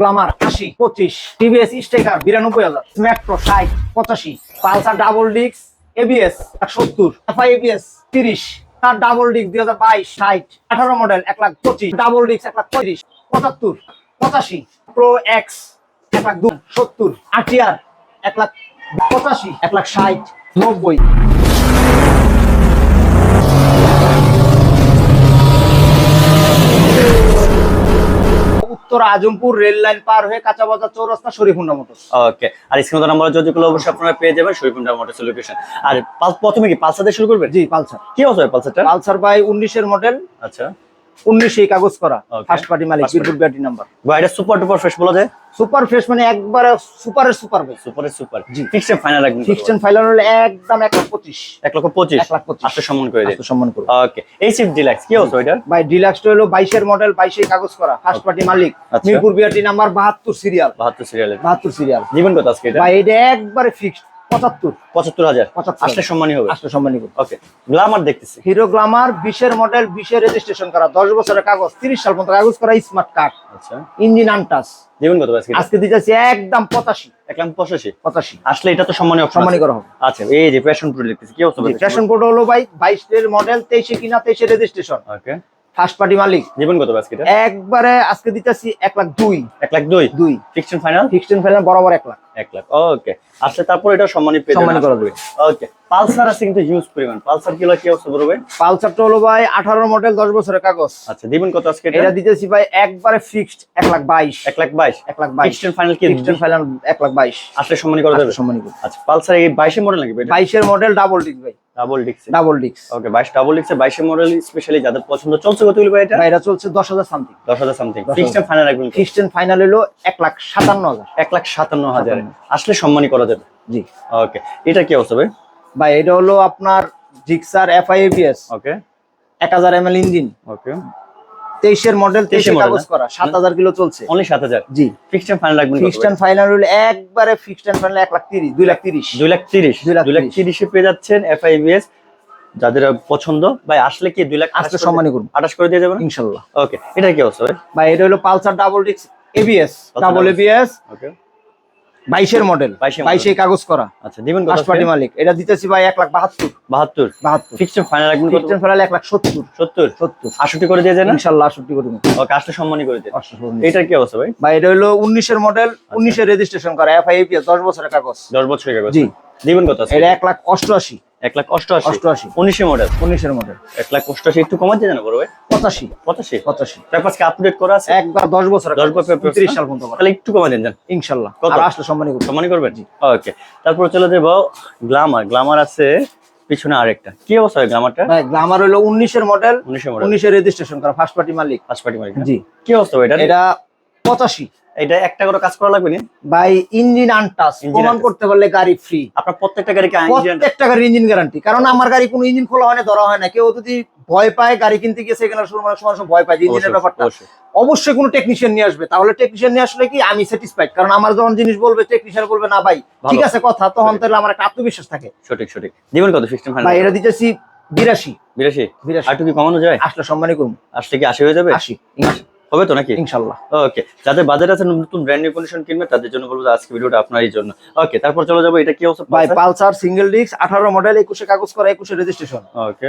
Glamour আশি, পঁচিশ, TVS, স্টেকার, বিরানব্বই হাজার, মেট্রো ষাট, পঁচাশি, পালসার ডাবল ডিক্স এবিএস সত্তর এফআই এবিএস তিরিশ, তার ডাবল ডিক্স দুই হাজার বাইশ, ষাট, আঠারো মডেল এক লাখ পঁচিশ, ডাবল ডিক্স এক লাখ পঁয়ত্রিশ, পঁচাত্তর, পঁচাশি, প্রো এক্স এক লাখ দু সত্তর আটিয়ার এক লাখ পঁচাশি, এক লাখ ষাট, নব্বই। উত্তর আজমপুর রেল লাইন পার হয়ে কাঁচা বাজার চৌরাস্তা শরীফুন্ডা মোটরস। ওকে আর স্ক্রিনে নাম্বার যদি গুলো অবশ্যই আপনারা পেয়ে যাবেন শরীফুন্ডা মোটরস লোকেশন আর প্রথমে কি পালসার দিয়ে শুরু করবেন? জি পালসার। কি হয় পালসারটা? পালসার বাই উনিশের মডেল আচ্ছা। উনিশে কাগজ করা। ফার্স্ট পার্টি মালিক নাম্বার গাড়িটা সুপার ডুপার ফ্রেশ বলা যায় সুপার ফ্রেশ মানে একবারে সুপারের সুপার ভাই সুপারের সুপার জি। ফিক্সড ফাইনাল ফিক্সড ফাইনাল হলে একদম এক লাখ পঁচিশ। এক লক্ষ পঁচিশ? এক লাখ পঁচিশ। আটশো সম্মান করে দিন সম্মান ওকে এই সিফট ডিলাক্স কি অবস্থা এটা ভাই ডিলাক্সটা হলো বাইশের মডেল বাইশে কাগজ করা। ফার্স্ট পার্টি মালিক। আচ্ছা। মিরপুর বিআরটি নাম্বার বাহাত্তর সিরিয়াল বাহাত্তর সিরিয়ালের বাহাত্তর সিরিয়াল জীবন কত আজকে এটা? ভাই এটা একবারে ফিক্সড পঁচাত্তর। পঁচাত্তর হাজার। আসলে সম্মানই হবে। আসলে সম্মানী করব ওকে গ্লামার দেখতেছি। হিরো গ্লামার বিশের মডেল বিশের রেজিস্ট্রেশন করা দশ বছরের কাগজ তিরিশ সাল পর্যন্ত কাগজ করা স্মার্ট কার্ড আচ্ছা। ইঞ্জিন আনটাস জীবন কত আজকে? আজকে দিতেছি একদম পঁচাশি। এক লাখ পঁচাশি? পঁচাশি। আসলে এটা তো সম্মানী সম্মানী করা হবে। আচ্ছা এই যে প্যাশন প্রো দেখতেছি কি অবস্থা ফ্যাশন কোড হলো ভাই বাইশের মডেল তেইশে কিনা তেইশে রেজিস্ট্রেশন ওকে। ফার্স্ট পার্টি মালিক। জীবন কত আজকে একবারে আজকে দিতেছি এক লাখ দুই। এক লাখ দুই? দুই। ফিক্সড ফাইনাল ফিক্সড ফাইনাল বরাবর এক লাখ। এক লাখ ওকে আসলে তারপর এটা সম্মানিত পেয়ে করা যাবে। ওকে পালসার আছে কিন্তু হিউজ পরিমাণ। পালসার কিলো কি অবস্থা বলবে পালসারটা হলো ভাই আঠারো মডেল দশ বছরের কাগজ। আচ্ছা দিবেন কত আজকে এটা? দিতেছি ভাই একবারে ফিক্সড এক লাখ বাইশ। এক লাখ বাইশ? এক লাখ বাইশ। ফিক্সড ফাইনাল কি? ফিক্সড ফাইনাল এক লাখ বাইশ। আসলে সম্মানী করা যাবে? সম্মানী আচ্ছা পালসার এই বাইশে মডেল নাকি এটা? বাইশের মডেল ডাবল ডিক্স ভাই। ডাবল ডিক্স ডাবল ডিক্স ওকে বাইশ ডাবল ডিক্স বাইশে মডেল স্পেশালি যাদের পছন্দ চলছে কত বলবে এটা? ভাই এটা চলছে দশ হাজার সামথিং দশ হাজার সামথিং 10,000 ফিক্সড ফাইনাল রাখবেন ফিক্সড ফাইনাল হলো এক লাখ সাতান্ন হাজার। এক লাখ সাতান্ন হাজার। আসলে সম্মানী করা যাবে। জি। ওকে এটা কি অবস্থা ভাই? ভাই এটা হলো আপনার জিক্সার এফআইএবিএস ওকে এক হাজার এম ইঞ্জিন ওকে তেইশের মডেল 23 তেইশে model কাগজ করা সাত হাজার কিলো চলছে। অনলি সাত হাজার? জি। ফিক্সড ফাইনাল লাগবে ফিক্সড ফাইনাল হলো একবারে ফিক্সড ফাইনাল এক লাখ তিরিশ দুই লাখ তিরিশ। দুই লাখ তিরিশ। দুই লাখ দুই লাখ তিরিশ। পেয়ে যাচ্ছেন এফআইবিএস যাদের পছন্দ ভাই আসলে কি দুই লাখ আজকে সম্মানই করব। আঠাশ করে দিয়ে যাবেন? ইনশাল্লাহ। ওকে এটা কি অবস্থা ভাই? ভাই এটা হলো পালসার ডাবল ডিক্স এবিএস ডাবল এবিএস ওকে বাইশের মডেল 22 বাইশে কাগজ করা। আচ্ছা দিবেন ফার্স্ট পার্টি মালিক। এটা দিতেছি ভাই এক লাখ বাহাত্তর। বাহাত্তর? বাহাত্তর। ফিক্সড ফাইনাল রাখবেন কত? ফিক্সড ফাইনাল এক লাখ সত্তর। সত্তর? সত্তর। আষট্টি করে দিয়ে যায় না? ইনশাল্লাহ আষট্টি করে কাজটা সম্মানী আসলে সম্মানই করে দিয়ে আটষট্টি করে দেবো। এটার কি অবস্থা ভাই? ভাই এটা হলো উনিশের মডেল উনিশের রেজিস্ট্রেশন করা। এফআইএপিএস দশ বছরের কাগজ। দশ বছরের কাগজ। জি। দিবেন কত এটা এক লাখ অষ্টআশি। এক লাখ অষ্টআশি। মডেল। উনিশের মডেল। এক লাখ অষ্টআশি একটু কমাতে যায় বড় ভাই? পঁচাশি। পঁচাশি? পঁচাশি। পেপারসকে আপডেট করা আছে? একবার দশ বছর দশ বছর তিরিশ সাল পর্যন্ত। তাহলে একটু কমা দেন ইনশাল্লাহ। কত? আসলে সম্মানী করবেন। ওকে তারপর চলে যাব গ্লামার গ্লামার আছে পিছনে আরেকটা। কি অবস্থা গ্লামারটা ভাই গ্লামার হলো উনিশের মডেল উনিশে মডেল। উনিশের রেজিস্ট্রেশন করা ফার্স্ট পার্টি মালিক। ফার্স্ট পার্টি মালিক জি। কি অবস্থা এটা? এটা পঁচাশি। এটা একটা করে কাজ করা লাগবে না? ভাই ইঞ্জিন আনটাস প্রমাণ করতে পারলে গাড়ি ফ্রি আপনার প্রত্যেকটা ইঞ্জিন প্রত্যেকটা গাড়ির ইঞ্জিন গ্যারান্টি কারণ আমার গাড়ি কোনো ইঞ্জিন খোলা হয় না ধরা হয় না। কেউ যদি ভয় পায় গাড়ি কিনতে গিয়ে সেখানে সময় সময় ভয় পায় ইঞ্জিনের ব্যাপারটা অবশ্যই। কোনো টেকনিশিয়ান নিয়ে আসবে। তাহলে টেকনিশিয়ান নিয়ে আসলে কি? আমি স্যাটিসফাইড কারণ আমার যখন জিনিস বলবে টেকনিশিয়ান বলবে না ভাই ঠিক আছে কথা। তখন তাহলে আমার একটা আত্মবিশ্বাস থাকে। সঠিক সঠিক। দিবেন কত? সিস্টেম ভাই এটা দিতেছি বিরাশি। বিরাশি? বিরাশি। আর কি কমানো যায়? আসলে সম্মানই করুন। আসলে কি আশি হয়ে যাবে? আশি। হবে তো নাকি? ইনশাল্লাহ। ওকে যাদের বাজারে আছে নতুন ব্র্যান্ড নিউ কন্ডিশন কিনবে তাদের জন্য বলব যে আজকে ভিডিওটা আপনারই জন্য। ওকে তারপর চলে যাব এটা কি হচ্ছে ভাই পালসার সিঙ্গেল ডিস্ক আঠারো মডেল একুশে কাগজ করা একুশে রেজিস্ট্রেশন ওকে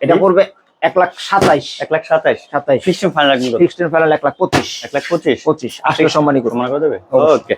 এটা পড়বে এক লাখ সাতাইশ। এক লাখ সাতাইশ। সাতাইশ। Fixed final? ফিক্সড ফেলাল এক লাখ পঁচিশ। এক লাখ পঁচিশ? পঁচিশ। আসলে সম্মানী করুন। মনে করে দেবে? ওকে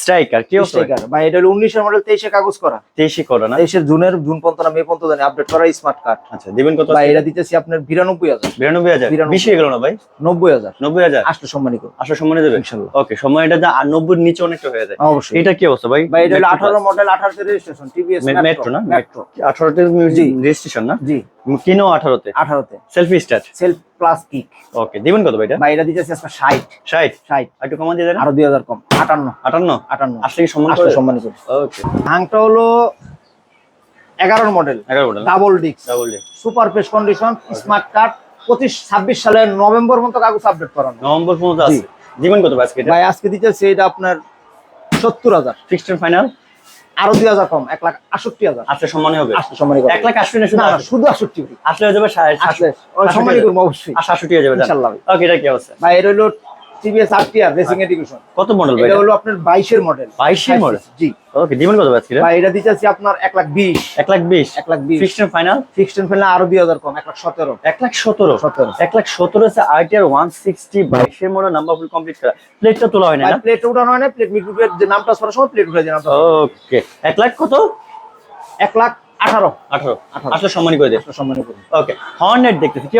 স্ট্রাইকার কি স্টিকার ভাই এটা হলো উনিশের মডেল তেইশে কাগজ করা। তেইশই করা না? তেইশের জুনের জুন পর্যন্ত না মে পর্যন্ত জানি আপডেট করা স্মার্ট কার্ড আচ্ছা দিবেন কত? ভাই এটা দিতেছি আপনার বিরানব্বই হাজার। বিরানব্বই হাজার? বিরানব্বই। বেশি গেল না ভাই? নব্বই হাজার। নব্বই হাজার? আসলে সম্মানই করুন আসলে সম্মানে দেবে ইনশাল্লাহ। ওকে সময়টা যা আর নব্বইয়ের নিচে অনেকটা হয়ে যায়। অবশ্যই। এটা কি অবস্থা ভাই? ভাই এটা হলো আঠারো মডেল আঠারোতে রেজিস্ট্রেশন টিভিএস মেট্রো না? মেট্রো আঠারোতে জি। রেজিস্ট্রেশন না? জি। কিনো আঠারোতে? আঠারোতে। Selfie start self plus kick okay দিবেন কত ভাই এটা ভাই এটা দিতেছি ষাট। ষাট? ষাট। আর একটু কমা দিয়ে দেন। আরও দুই হাজার কম। আটান্ন। আটান্ন? আটান্ন। আসলে কি সম্মান করে? সম্মানই করুন ওকে ভাঙটা হলো এগারোর মডেল এগারো বলেন double disc double super fresh condition smart card পঁচিশ ছাব্বিশ সালের নভেম্বর মতো কাগজ আপডেট করানো। নভেম্বর পর্যন্ত আছে। দিবেন কত আজকে ভাই আজকে দিতেছে এটা আপনার সত্তর হাজার। ফিক্সড ফাইনাল আরও দুই হাজার কম এক লাখ আটষট্টি হাজার। আসলে সম্মানী হবে। আসলে সম্মানই এক লাখ আশি না শুধু আটষট্টি। আসলে হয়ে যাবে সম্মানী করব অবশ্যই। আশাশুটি হয়ে যাবে ইনশাল্লাহ। ওকে এটা কি অবস্থা? ভাই এটা হলো টিভিএস আরটিআর রেসিং এডুকেশন কত মডেল এটা হলো আপনার বাইশের মডেল 22 এর model? জি। ওকে দিবেন কত আজকে ভাই এটা দিতেছি আপনার এক লাখ বিশ। এক লাখ বিশ? এক লাখ বিশ। ফিক্সড ফাইনাল ফিক্সড ফেলে আরও দুই হাজার কম এক লাখ সতেরো। এক লাখ সতেরো? সতেরো। এক লাখ সতেরো আছে আইটিআর ওয়ান সিক্সটি বাইশের মডেল নাম্বার ফুল কমপ্লিট করা। প্লেটটা তোলা হয় না না প্লেট উঠানো হয় না প্লেট মিটুপের যে নামটা সময় প্লেট উঠে যে নামটা ওকে এক লাখ কত? এক লাখ আঠারো। আঠারো। আঠারো। সম্মানী করে দে সম্মান করুন ওকে হর্নেট দেখতেছি। কি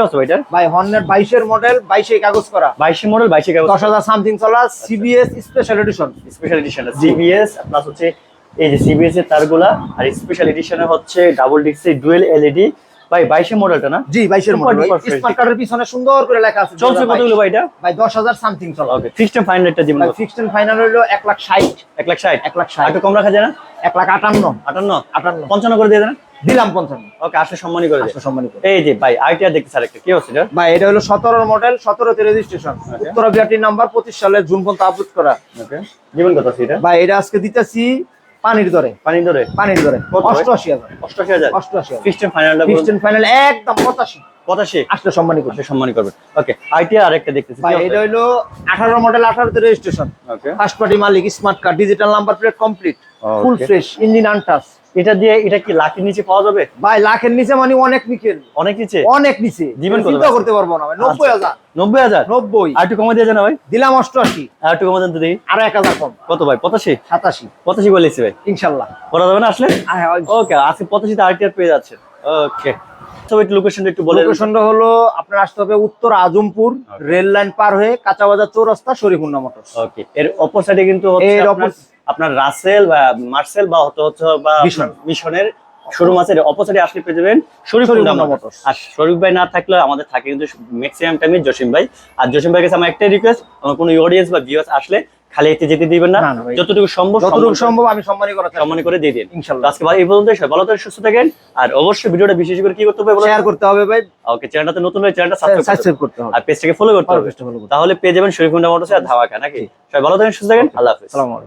ভাই হর্নেট বাইশের মডেল বাইশে কাগজ করা। বাইশে মডেল বাইশে কাগজ দশ হাজার সামথিং চলা CBS special edition special edition CBS plus হচ্ছে এই যে সিবিএস এর তারগুলা আর স্পেশাল এডিশনে হচ্ছে ডাবল ডিক্সি ডুয়েল এলইডি ভাই বাইশে মডেলটা না? জি বাইশের মডেল স্মার্ট কার্ডের পিছনে সুন্দর করে লেখা আছে চলছে ভাই। এটা? ভাই দশ হাজার সামথিং চলা ওকে ফিক্সড ফাইনাল ফাইনাল হলো এক লাখ ষাট। এক লাখ ষাট? এক লাখ একটু কম রাখা যায় না? এক লাখ আটান্ন। আটান্ন? আটান্ন। পঞ্চান্ন করে দিয়ে দেন। দিলাম পঞ্চান্ন। ওকে আসলে সম্মানী করে আসলে সম্মানিত এই যে ভাই আইটিআর দেখতে স্যার একটা কি হচ্ছে এটা? ভাই এটা হলো সতেরোর মডেল সতেরোতে রেজিস্ট্রেশন উত্তরা বিআরটির নাম্বার পঁচিশ সালে জুন পর্যন্ত আপলোড করা। ওকে জীবন কত আছে এটা? ভাই এটা আজকে দিতেছি পানির দরে। পানির দরে? পানির দরে? অষ্টআশি হাজার। অষ্টআশি হাজার? অষ্টআশি ফিক্সড ফিক্সড ফাইনাল একদম পঁচাশি। আসলে সম্মানী ওকে দেখতেছি। ভাই এটা হলো আঠারো মডেল আঠারোতে রেজিস্ট্রেশন ওকে ফার্স্ট পার্টি মালিক smart card digital number plate complete. Full fresh engine আনটাস এটা দিয়ে এটা কি লাখের নিচে পাওয়া যাবে? ভাই লাখের নিচে মানে অনেক নিচের অনেক নিচে? অনেক নিচে। কত চিন্তা করতে পারব না ভাই নব্বই হাজার। নব্বই হাজার? নব্বই। আর একটু কমে দিয়ে জানা ভাই। দিলাম অষ্টআশি। আর একটু কমে দেন তো দেখি। আরও এক হাজার কম। কত ভাই? পঁচাশি? সাতাশি। পঁচাশি বলেছি ভাই। ইনশাল্লাহ। করা যাবে না আসলে? ওকে আজকে পঁচাশিতে আইটিআর পেয়ে যাচ্ছে। ওকে। লোকেশনটা একটু বলে। লোকেশনটা হলো আপনার আসতে হবে উত্তর আজমপুর রেল লাইন পার হয়ে কাঁচাবাজার চৌরাস্তা শরীফুন্না মোটরস। ওকে। এর অপর সাইডে কিন্তু হচ্ছে এর opposite- আপনার রাসেল বা মার্সেল বা হতে হচ্ছে বা মিশন। মিশনের শোরুম আছে অপর আসলে পেয়ে যাবেন শরীফ মোটরস। আর শরীফ ভাই না থাকলে আমাদের থাকে কিন্তু ম্যাক্সিমাম টাইমে জসিম ভাই। আর জসিম ভাই কাছে আমার একটাই রিকোয়েস্ট আমার কোনো অডিয়েন্স বা ভিউয়ার্স আসলে খালি এতে যেতে দিবেন না। যতটুকু সম্ভব যতটুকু সম্ভব আমি সম্মানই সম্মান করে দিয়ে দিন। আজকে ভাই এই পর্যন্ত ভালো থাকেন সুস্থ থাকেন। আর অবশ্যই ভিডিওটা বিশেষ করে কি করতে হবে বলো শেয়ার করতে হবে ভাই। ওকে চ্যানেলটা নতুন হয়ে চ্যানেলটা সাবস্ক্রাইব করতে হবে। আর পেজটাকে ফলো করতে হবে। তাহলে পেয়ে যাবেন শরীফুন্ডা মোটরস আর ধাওয়াকা নাকি? সবাই ভালো থাকেন সুস্থ থাকেন। আল্লাহ হাফেজ। আসসালামু আলাইকুম।